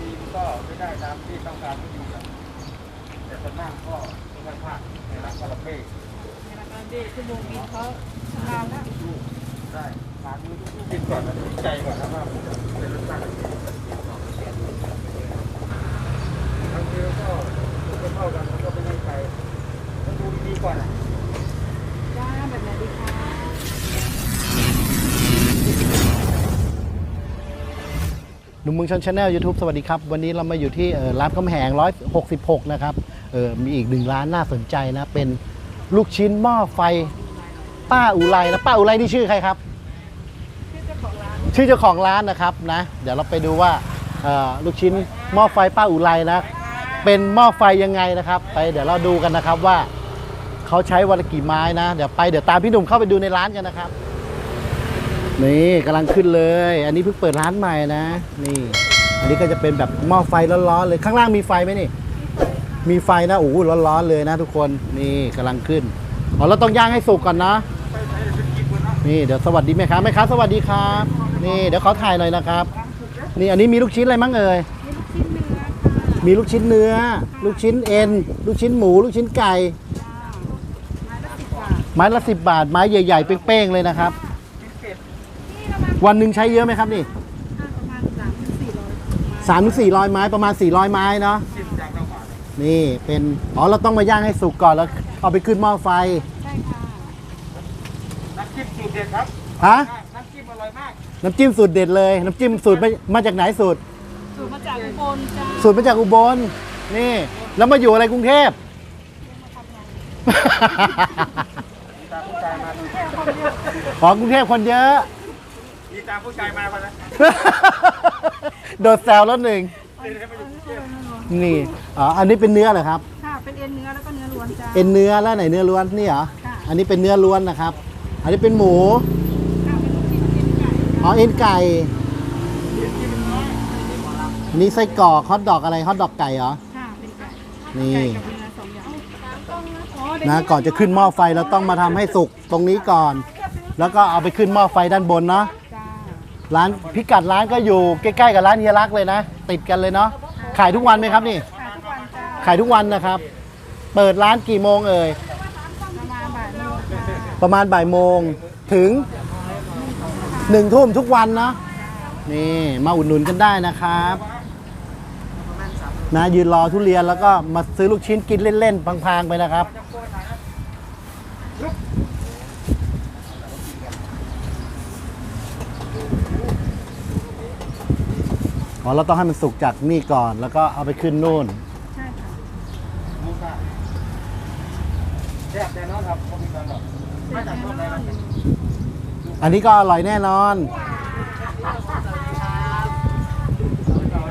ทีมก็ไม่ได้ตามที่ต้องการที่ดีแต่ส่วนมากก็ไม่ค่อยพลาดในรักกระเป้ในราคาดีชั่วโมงบินเขาทำงานแล้วได้ทานมือทุกๆกินก่อนนะวิจัยก่อนนะว่าเป็นรสชาติอะไรบางทีก็เข้ากันมันก็ไม่ได้ใจต้ นุ่มเมืองชนชาแนลยูทูบสวัสดีครับ วันนี้เรามาอยู่ที่ร้านคำแหง 166 นะครับมีอีกหนึ่งร้านน่าสนใจนะ เป็นลูกชิ้นหม้อไฟ ป้าอุไรนะ ป้าอุไรนี่ชื่อใครครับ ชื่อเจ้าของร้านชื่อเจ้าของร้านนะครับนะ เดี๋ยวเราไปดูว่าลูกชิ้นหม้อไฟป้าอุไรนะ เป็นหม้อไฟยังไงนะครับ ไปเดี๋ยวเราดูกันนะครับว่าเขาใช้วันละกี่ไม้นะ เดี๋ยวไปเดี๋ยวตามพี่หนุ่มเข้าไปดูในร้านกันนะครับ นี่กำลังขึ้นเลย อันนี้เพิ่งเปิดร้านใหม่นะ นี่ อันนี้ก็จะเป็นแบบหม้อไฟร้อนๆเลยข้างล่างมีไฟไหมนี่ มีไฟนะโอ้โหร้อนๆเลยนะทุกคนนี่กำลังขึ้นอ๋อเราต้องย่างให้สุกก่อนนะนี่เดี๋ยวสวัสดีแม่ค้าแม่ค้าสวัสดีครับ นี่เดี๋ยวขอถ่ายหน่อยนะครับ นี่อันนี้มีลูกชิ้นอะไรมั้งเอ่ยมีลูกชิ้นเนื้อค่ะมีลูกชิ้นเนื้อลูกชิ้นเอ็น ลูกชิ้นหมู ลูกชิ้นไก่จ้าไม้ละสิบบาทไม้ละสิบบาทไม้ใหญ่ๆเป้งๆเลยนะครับนี่ประมาณ วันหนึ่งใช้เยอะไหมครับนี่ประมาณสามถึงสี่ร้อยสามถึงสี่ร้อยไม้ประมาณสี่ร้อยไม้เนาะชิมจากเราก่อนนี่เป็นอ๋อเราต้องมาย่างให้สุกก่อนแล้วเอาไปขึ้นหม้อไฟใช่ค่ะน้ำจิ้มสูตรเด็ดครับฮะน้ำจิ้มอร่อยมากน้ำจิ้มสูตรเด็ดเลย น้ำจิ้มสูตรมามาจากไหนสูตรสูตรมาจากอุบลจ้าสูตรมาจากอุบลนี่แล้วมาอยู่อะไรกรุงเทพตามผู้ชายมาดูแค่คนเดียวของกรุงเทพคนเยอะ มีตามผู้ชายมาคนละโดดแซวแล้วหนึ่งเดี๋ยวให้มาอยู่กรุงเทพนี่อ๋ออันนี้เป็นเนื้อเหรอครับ ค่ะ เป็นเอ็นเนื้อแล้วก็เนื้อล้วนจ้า เอ็นเนื้อแล้วไหนเนื้อล้วนนี่เหรอ ค่ะ อันนี้เป็นเนื้อล้วนนะครับ อันนี้เป็นหมูค่ะเป็นลูกชิ้นเอ็นไก่อ๋อเอ็นไก่นี่ไส้กรอกฮอทดอกอะไรฮอทดอกไก่เหรอ ค่ะ เป็นไก่นี่ ไก่กับเนื้อสองอย่างอ๋อเดี๋ยวนะก่อนจะขึ้นหม้อไฟเราต้องมาทำให้สุกตรงนี้ก่อน แล้วก็เอาไปขึ้นหม้อไฟด้านบนเนาะจ้า ร้านพิกัดร้านก็อยู่ใกล้ๆกับร้านเฮียรักเลยนะ ติดกันเลยเนาะขายทุกวันไหมครับนี่ ขายทุกวันจ้าขายทุกวันนะครับ เปิดร้านกี่โมงเอ่ยประมาณบ่ายโมงค่ะประมาณบ่ายโมงถึงหนึ่งทุ่มทุกวันเนาะนี่มาอุดหนุนกันได้นะครับนะยืนรอทุเรียนแล้วก็มาซื้อลูกชิ้นกินเล่นๆพลางๆไปนะครับ อ๋อเราต้องให้มันสุกจากนี่ก่อน แล้วก็เอาไปขึ้นนู่น ใช่ค่ะหมูค่ะแซ่บแน่นอนครับผมมีการบอกไม่จากต้นเลยนะอันนี้ก็อร่อยแน่นอน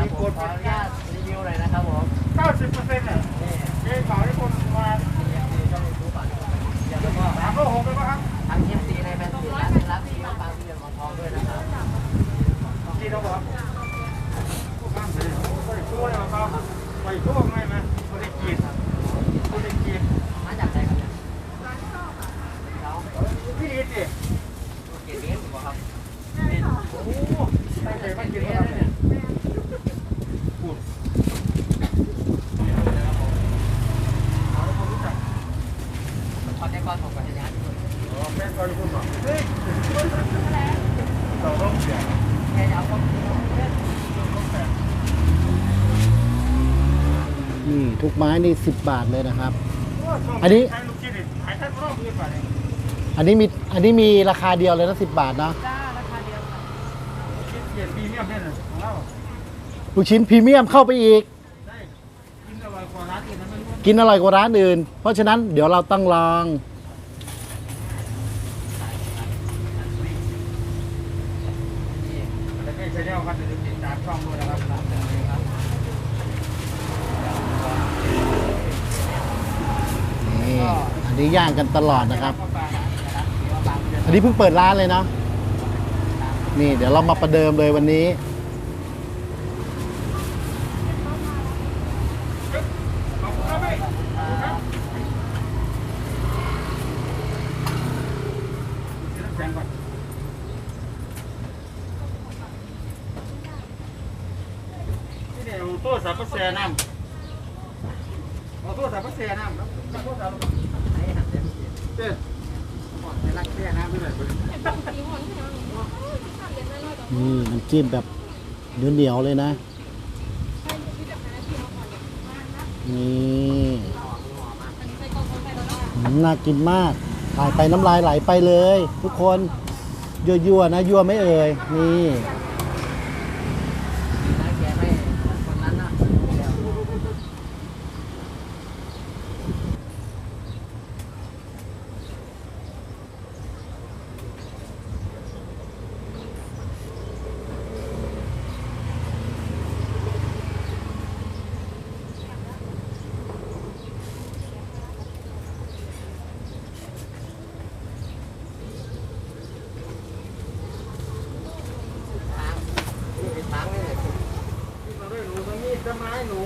นี่โคตรขออนุญาตรีวิวหน่อยนะครับผมเก้าสิบเปอร์เซ็นต์เนี่ยเอ๊ะขอที่คนมาสามโลหกเลยป่ะครับ ทางเอฟซีในแฟนเพจร้านรับที่บางเรื่องของทองด้วยนะครับ กี่โลครับไปช่วยเอาเขาไปช่วยไม่ไหมคนได้กินคนได้กิน มาจากไหนครับเนี่ย พี่ดีสิ เกียรติเลี้ยงถูกป่ะครับ โอ้ตั้งใจมากินแล้วเนี่ยพูด ขอแจ้งก่อนของกัญญา แม่ก็รู้ว่าเฮ้ยเราต้องเสีย แค่จะเอาข้อมูล นี่ ทุกไม้นี่10บบาทเลยนะครับ อันนี้ อันนี้มีอันนี้มีราคาเดียวเลยนะสิบบาทเนาะจ้าราคาเดียวค่ะลูกชิ้นพรีเมียมเข้าไปอีก กินอร่อยกว่าร้านอื่น เพราะฉะนั้นเดี๋ยวเราต้องลองใช่แนวครับเดี๋ยวติดตามช่องด้วยนะครับ อันนี้ย่างกันตลอดนะครับ อันนี้เพิ่งเปิดร้านเลยเนาะนี่เดี๋ยวเรามาประเดิมเลยวันนี้ ขอบคุณครับพี่ครับซื้อน้ำแข็งก่อนนี่เดี๋ยว ทรศัพท์มาแช่น้ำเอาโทร ศัพท์มาแช่น้ำแล้วเอาโทรศัพท์มาเจ้ในรักแช่น้ำด้วเลยนี่น้ำจิ้มแบบเนื้อเหนียวเลยนะ นี่น่ากินมากถ่ายไปน้ำลายไหลไปเลย ทุกคนยั่วๆนะยั่วไม่เอ่ยนี่ นะแกไม่คนนั้นนะเดี๋ยว เราได้หนูตรงนี้จะไม้หนู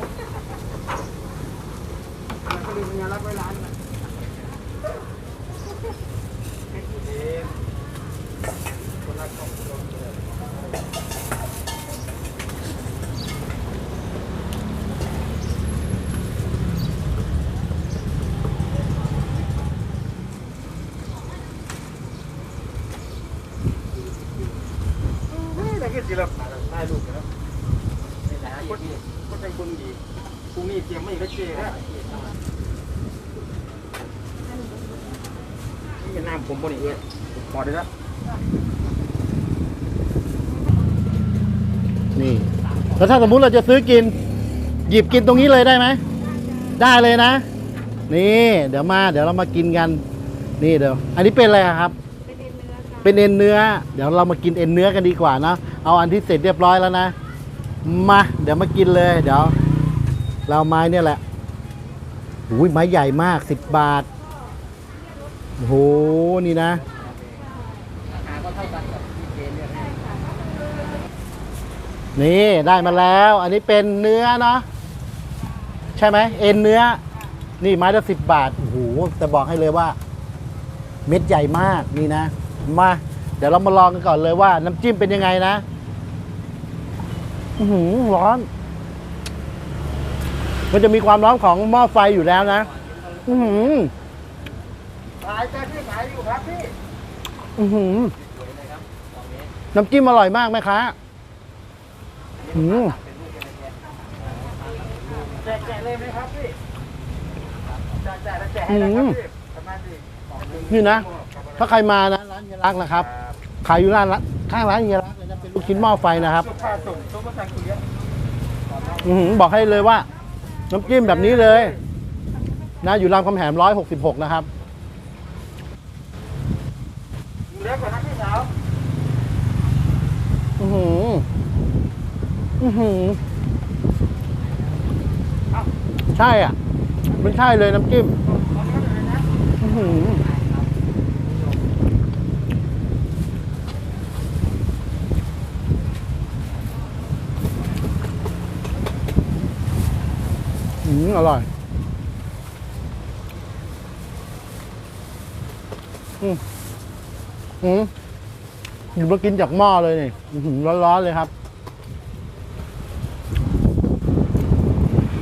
แล้วก็ลืมงานรับไว้ร้านนะคนละครอบครัวเลยเฮ้ยแต่ก็ศิลปะได้ลูกกันแล้ว นี่แหละอยู่ที่ ก็ใจบุญดี พรุ่งนี้เตรียมไม่ก็เจ๊แล้วนี่น้ำผมบนเอ็ดพอได้แล้วนี่แล้วถ้าสมมุติเราจะซื้อกิน หยิบกินตรงนี้เลยได้ไหม ได้เลยนะ นี่ เดี๋ยวมาเดี๋ยวเรามากินกัน นี่เดี๋ยว อันนี้เป็นอะไรครับ เป็นเอ็นเนื้อเป็นเอ็นเนื้อเดี๋ยวเรามากินเอ็นเนื้อกันดีกว่านะ เอาอันที่เสร็จเรียบร้อยแล้วนะ มา เดี๋ยวมากินเลย เดี๋ยว เราไม้เนี่ยแหละอุ้ยไม้ใหญ่มากสิบบาทโหนี่นะนี่ได้มาแล้ว อันนี้เป็นเนื้อเนาะใช่ไหมเอ็นเนื้อ นี่ไม้ละสิบบาทโอ้โหแต่บอกให้เลยว่า เม็ดใหญ่มากนี่นะมา เดี๋ยวเรามาลองกันก่อนเลยว่า น้ำจิ้มเป็นยังไงนะ อือหือร้อน มันจะมีความร้อนของหม้อไฟอยู่แล้วนะ อือหือขายแต่ที่ขายอยู่ครับพี่ อือหือน้ำจิ้มอร่อยมากไหมคะอืมแจกแจกเลยไหมครับพี่แจกแจกแล้วแจกให้นะครับพี่ประมาณนี้นี่นะ ถ้าใครมานะร้านเฮียรักนะครับ ขายอยู่ร้านละข้างร้านเฮียรักเลยนะเป็นลูกชิ้นหม้อไฟนะครับสุภาพส่งซุปเปอร์ซังคุยะอื้อหือบอกให้เลยว่า น้ำจิ้มแบบนี้เลยนะอยู่รามคำแหง166 นะครับเล็กกว่านั้นพี่สาวอือหืออือหือใช่อะมันใช่เลยน้ำจิ้ม เอาเนื้อเลยนะ อื้อหือ อืมอร่อย อืมอืมอยู่มากินจากหม้อเลยนี่ร้อนๆเลยครับ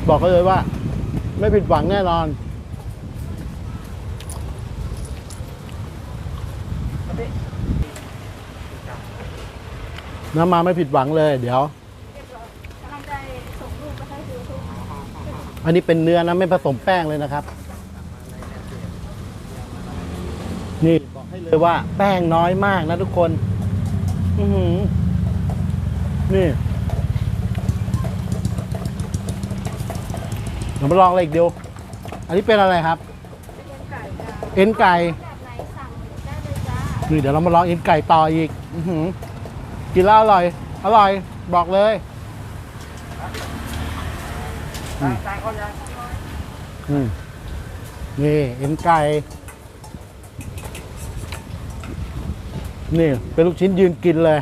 บอกเขาเลยว่า ไม่ผิดหวังแน่นอนน้ำมาไม่ผิดหวังเลย เดี๋ยว กำลังใจส่งรูปไปให้ดูทุก อันนี้เป็นเนื้อนะไม่ผสมแป้งเลยนะครับ นี่บอกให้เลยว่าแป้งน้อยมากนะทุกคน อือหือนี่เรามาลองอะไรอีกเดียว อันนี้เป็นอะไรครับ เอ็นไก่นี่เดี๋ยวเรามาลองเอ็นไก่ต่ออีก อือหือกินแล้วอร่อย อร่อย บอกเลย ต่างต่างเขายังอืมนี่เอ็นไก่ นี่เป็นลูกชิ้นยืนกินเลย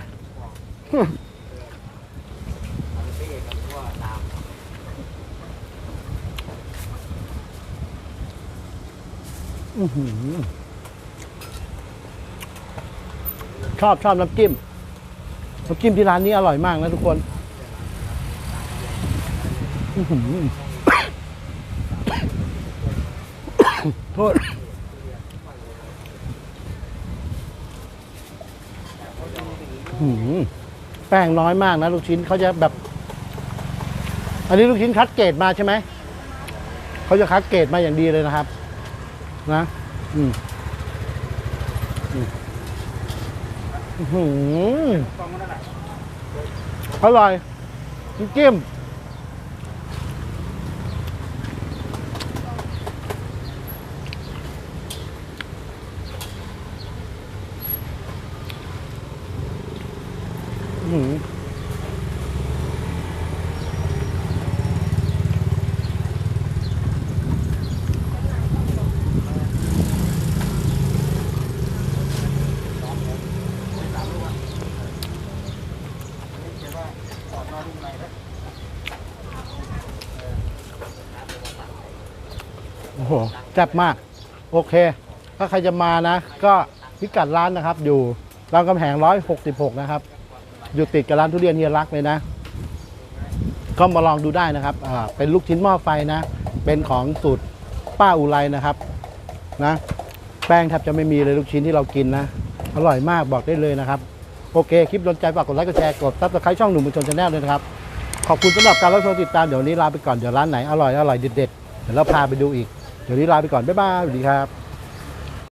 อือหือชอบชอบน้ำจิ้ม น้ำจิ้มที่ร้านนี้อร่อยมากนะทุกคน โทษหือแป้งน้อยมากนะ ลูกชิ้นเขาจะแบบ อันนี้ลูกชิ้นคัดเกรดมาใช่ไหม เขาจะคัดเกรดมาอย่างดีเลยนะครับ นะ อืมอืมอื้อหืมอร่อยจิ้มอื้อหือ เขียนว่าสอนนอนลุงในนะ โหแซ่บมาก โอเค ถ้าใครจะมานะ ก็พิกัดร้านนะครับ อยู่รามคำแหง 166 นะครับ อยู่ติดกับร้านทุเรียนเฮียรักเลยนะ ก็มาลองดูได้นะครับเป็นลูกชิ้นหม้อไฟนะ เป็นของสูตรป้าอุไรนะครับนะ แป้งแทบจะไม่มีเลยลูกชิ้นที่เรากินนะ อร่อยมากบอกได้เลยนะครับ โอเค คลิปโดนใจฝากกดไลค์กดแชร์กดซับสไครต์ช่องหนุ่มบุญชนชาแนลด้วยนะครับ ขอบคุณสำหรับการรับชมติดตามเดี๋ยวนนี้ลาไปก่อนเดี๋ยวร้านไหนอร่อยอร่อยเด็ดๆเดี๋ยวเราพาไปดูอีก เดี๋ยวนี้ลาไปก่อน บ๊ายบายสวัสดีครับ